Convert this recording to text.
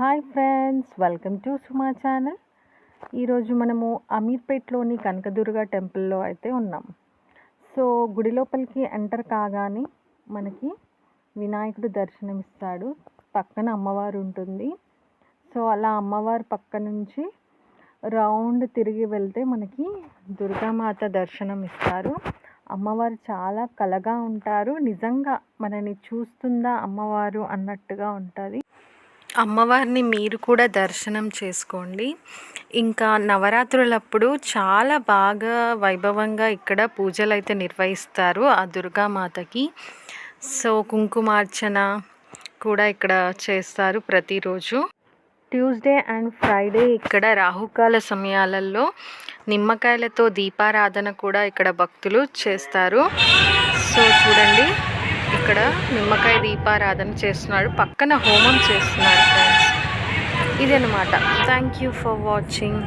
Hi friends welcome to Suma channel. ఈరోజు మనము అమీర్పేట్లోని కనకదుర్గ టెంపుల్లో అయితే ఉన్నాం. సో గుడి లోపలికి ఎంటర్ కాగానే మనకి వినాయకుడు దర్శనమిస్తాడు. పక్కన అమ్మవారు ఉంటుంది. సో అలా అమ్మవారి పక్క నుంచి రౌండ్ తిరిగి వెళ్తే మనకి దుర్గామాత దర్శనం ఇస్తారు అమ్మవారు చాలా కలగా ఉంటారు. నిజంగా మనని చూస్తుందా అమ్మవారు అన్నట్టుగా ఉంటుంది. అమ్మవారిని మీరు కూడా దర్శనం చేసుకోండి. ఇంకా నవరాత్రులప్పుడు చాలా బాగా వైభవంగా ఇక్కడ పూజలు అయితే నిర్వహిస్తారు ఆ దుర్గామాతకి. సో కుంకుమార్చన కూడా ఇక్కడ చేస్తారు ప్రతిరోజు. ట్యూస్డే అండ్ ఫ్రైడే ఇక్కడ రాహుకాల సమయాలలో నిమ్మకాయలతో దీపారాధన కూడా ఇక్కడ భక్తులు చేస్తారు. సో చూడండి. ఇక్కడ నిమ్మకాయ దీపారాధన చేస్తున్నాడు. పక్కన హోమం చేస్తున్నాడు ఫ్రెండ్స్ ఇదనమాట థ్యాంక్ యూ ఫర్ వాచింగ్